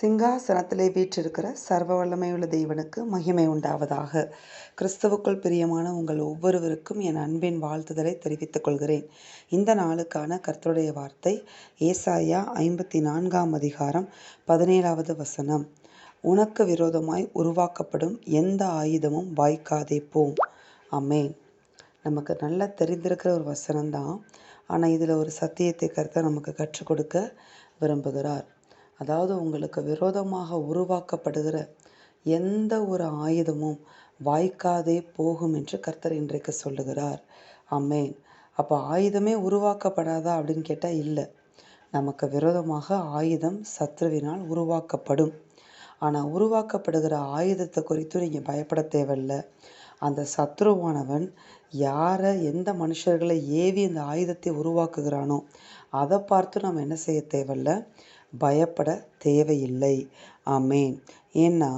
சிங்காசனத்திலே வீற்றிருக்கிற சர்வ வல்லமையுள்ள தேவனுக்கு மகிமை உண்டாவதாக. கிறிஸ்துவுக்குள் பிரியமான உங்கள் ஒவ்வொருவருக்கும் என் அன்பின் வாழ்த்துதலை தெரிவித்துக் கொள்கிறேன். இந்த நாளுக்கான கர்த்தருடைய வார்த்தை ஏசாயா ஐம்பத்தி நான்காம் அதிகாரம் பதினேழாவது வசனம். உனக்கு விரோதமாய் உருவாக்கப்படும் எந்த ஆயுதமும் வாய்க்காதே போம் அமேன் நமக்கு நல்லா தெரிந்திருக்கிற ஒரு வசனம்தான். ஆனால் இதில் ஒரு சத்தியத்தை கருத்தை நமக்கு கற்றுக் கொடுக்க விரும்புகிறார். அதாவது உங்களுக்கு விரோதமாக உருவாக்கப்படுகிற எந்த ஒரு ஆயுதமும் வாய்க்காதே போகும் என்று கர்த்தர் இன்றைக்கு சொல்லுகிறார். அம்மேன் அப்போ ஆயுதமே உருவாக்கப்படாதா அப்படின்னு கேட்டால் இல்லை. நமக்கு விரோதமாக ஆயுதம் சத்ருவினால் உருவாக்கப்படும். ஆனால் உருவாக்கப்படுகிற ஆயுதத்தை குறித்து நீங்கள் பயப்பட தேவையில்ல. அந்த சத்ருவானவன் யாரை எந்த மனுஷர்களை ஏவி அந்த ஆயுதத்தை உருவாக்குகிறானோ அதை பார்த்து நம்ம என்ன செய்ய தேவையில்ல? பயப்பட தேவையில்லை. ஆமேன். ஏன்னா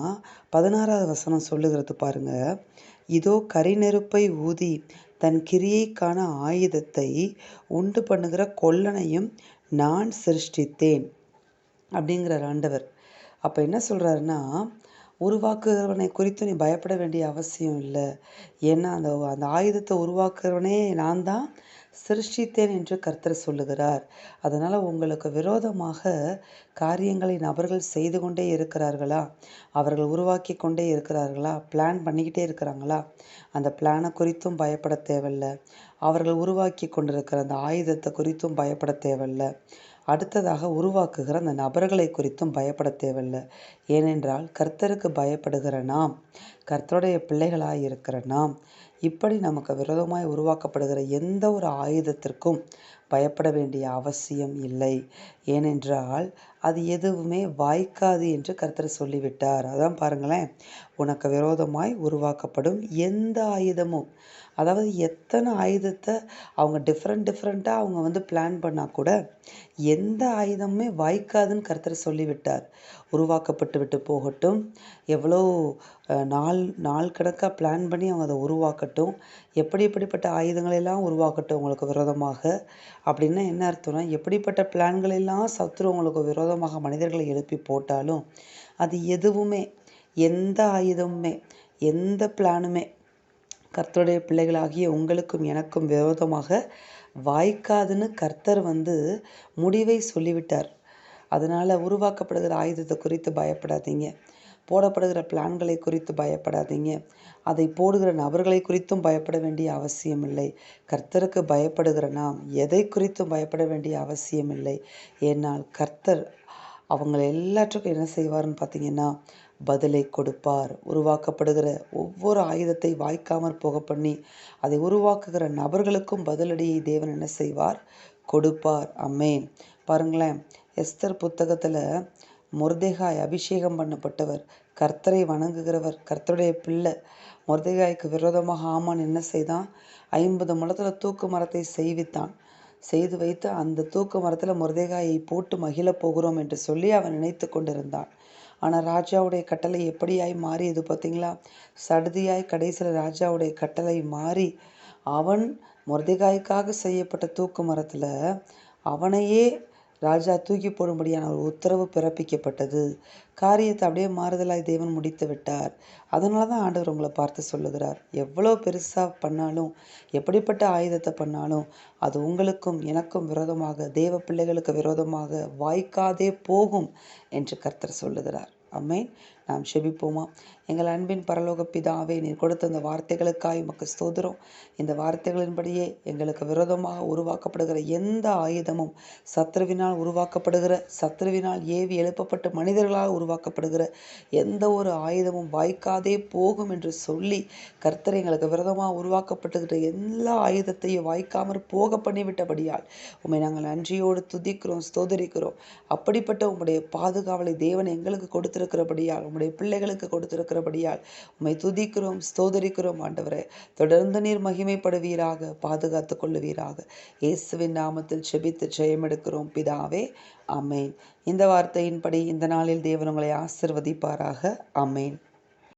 பதினாறாவது வசனம் சொல்லுகிறது பாருங்க இதோ கரிநெருப்பை ஊதி தன் கிரியைக்கான ஆயுதத்தை உண்டு பண்ணுகிற கொல்லனையும் நான் சிருஷ்டித்தேன். அப்படிங்கிறார் ஆண்டவர். அப்போ என்ன சொல்கிறாருன்னா உருவாக்குகிறவனை குறித்து நீ பயப்பட வேண்டிய அவசியம் இல்லை. ஏன்னா அந்த அந்த ஆயுதத்தை உருவாக்குறவனே நான் தான் சிருஷ்டித்தேன் என்று கர்த்தர் சொல்லுகிறார். அதனால் உங்களுக்கு விரோதமாக காரியங்களை நபர்கள் செய்து கொண்டே இருக்கிறார்களா? அவர்கள் உருவாக்கி கொண்டே இருக்கிறார்களா? பிளான் பண்ணிக்கிட்டே இருக்கிறாங்களா? அந்த பிளானை குறித்தும் பயப்பட தேவையில்ல. அவர்கள் உருவாக்கி கொண்டிருக்கிற அந்த ஆயுதத்தை குறித்தும் பயப்பட தேவையில்ல. அடுத்ததாக உருவாக்குகிற அந்த நபர்களை குறித்தும் பயப்பட தேவையில்லை. ஏனென்றால் கர்த்தருக்கு பயப்படுகிற நாம் கர்த்தருடைய பிள்ளைகளாக இருக்கிற நாம் இப்படி நமக்கு விரோதமாய் உருவாக்கப்படுகிற எந்த ஒரு ஆயுதத்திற்கும் பயப்பட வேண்டிய அவசியம் இல்லை. ஏனென்றால் அது எதுவுமே வாய்க்காது என்று கர்த்தர் சொல்லிவிட்டார். அதான் பாருங்களேன் உனக்கு விரோதமாய் உருவாக்கப்படும் எந்த ஆயுதமும். அதாவது எத்தனை ஆயுதத்தை அவங்க டிஃப்ரெண்ட் டிஃப்ரெண்ட்டாக அவங்க வந்து பிளான் பண்ணால் கூட எந்த ஆயுதமுமே வாய்க்காதுன்னு கர்த்தர் சொல்லிவிட்டார். உருவாக்கப்பட்டு விட்டு போகட்டும். எவ்வளோ நாள் நாள் கணக்காக பிளான் பண்ணி அவங்க அதை உருவாக்கட்டும். எப்படி எப்படிப்பட்ட ஆயுதங்களெல்லாம் உருவாக்கட்டும் உங்களுக்கு விரோதமாக? அப்படின்னா என்ன அர்த்தம்னா எப்படிப்பட்ட பிளான்களெல்லாம் சத்துரு உங்களுக்கு விரோதமாக மனிதர்களை எழுப்பி போட்டாலும் அது எதுவுமே எந்த ஆயுதமுமே எந்த பிளானுமே கர்த்தருடைய பிள்ளைகளாகிய உங்களுக்கும் எனக்கும் விரோதமாக வாய்க்காதுன்னு கர்த்தர் வந்து முடிவை சொல்லிவிட்டார். அதனால் உருவாக்கப்படுகிற ஆயுதத்தை குறித்து பயப்படாதீங்க. போடப்படுகிற பிளான்களை குறித்து பயப்படாதீங்க. அதை போடுகிற நபர்களை குறித்தும் பயப்பட வேண்டிய அவசியம் இல்லை. கர்த்தருக்கு பயப்படுகிற நாம் எதை குறித்தும் பயப்பட வேண்டிய அவசியம் இல்லை. ஏன்னால் கர்த்தர் அவங்களை எல்லாற்றுக்கும் என்ன செய்வார்னு பார்த்தீங்கன்னா பதிலை கொடுப்பார். உருவாக்கப்படுகிற ஒவ்வொரு ஆயுதத்தை வாய்க்காமற் போக பண்ணி அதை உருவாக்குகிற நபர்களுக்கும் பதிலடியை தேவன் என்ன செய்வார்? கொடுப்பார். அம்மேன் பாருங்களேன். எஸ்தர் புத்தகத்தில் முர்தேகாய் அபிஷேகம் பண்ணப்பட்டவர் கர்த்தரை வணங்குகிறவர் கர்த்தருடைய பிள்ளை. முருதேகாய்க்கு விரோதமாக ஆமான் என்ன செய்தான்? ஐம்பது முளத்தில் தூக்கு மரத்தை செய்வித்தான். செய்து வைத்து அந்த தூக்கு மரத்தில் முருதேகாயை போட்டு மகிழப் போகிறோம் என்று சொல்லி அவன் நினைத்து கொண்டிருந்தான். ஆனால் ராஜாவுடைய கட்டளை எப்படியாய் மாறியது பார்த்தீங்களா சடுதியாய் கடைசியில் ராஜாவுடைய கட்டளை மாறி அவன் முருதேகாய்க்காக செய்யப்பட்ட தூக்கு மரத்தில் அவனையே ராஜா தூக்கி போடும்படியான ஒரு உத்தரவு பிறப்பிக்கப்பட்டது. காரியத்தை அப்படியே மாறுதலாய் தேவன் முடித்து விட்டார். அதனால தான் ஆண்டவர் உங்களை பார்த்து சொல்லுகிறார். எவ்வளோ பெருசாக பண்ணாலும் எப்படிப்பட்ட ஆயுதத்தை பண்ணாலும் அது உங்களுக்கும் எனக்கும் விரோதமாக தேவ பிள்ளைகளுக்கு விரோதமாக வாய்க்காதே போகும் என்று கர்த்தர் சொல்லுகிறார். அம்மேன் நாம் செபிப்போமா? எங்கள் அன்பின் பரலோக பிதாவே நீர் கொடுத்த இந்த வார்த்தைகளுக்காய் உமக்கு ஸ்தோதிரம் இந்த வார்த்தைகளின்படியே எங்களுக்கு விரோதமாக உருவாக்கப்படுகிற எந்த ஆயுதமும் சத்ருவினால் உருவாக்கப்படுகிற சத்ருவினால் ஏவி எழுப்பப்பட்ட மனிதர்களால் உருவாக்கப்படுகிற எந்த ஒரு ஆயுதமும் வாய்க்காதே போகும் என்று சொல்லி கர்த்தர் எங்களுக்கு விரோதமாக உருவாக்கப்பட்டுகிற எல்லா ஆயுதத்தையும் வாய்க்காமற் போக பண்ணிவிட்டபடியால் உண்மை நாங்கள் நன்றியோடு துதிக்கிறோம் ஸ்தோதரிக்கிறோம். அப்படிப்பட்ட உங்களுடைய பாதுகாவலை தேவன் எங்களுக்கு கொடுத்திருக்கிறபடியால் உங்களுடைய பிள்ளைகளுக்கு கொடுத்திருக்கிறபடியால் உம்மை துதிக்கிறோம் ஸ்தோதரிக்கிறோம் ஆண்டவரே. தொடர்ந்து நீர் மகிமைப்படுவீராக பாதுகாத்து கொள்ளுவீராக. இயேசுவின் நாமத்தில் செபித்து ஜெயமெடுக்கிறோம் பிதாவே. அமேன் இந்த வார்த்தையின்படி இந்த நாளில் தேவன் உங்களை ஆசிர்வதிப்பாராக. அமேன்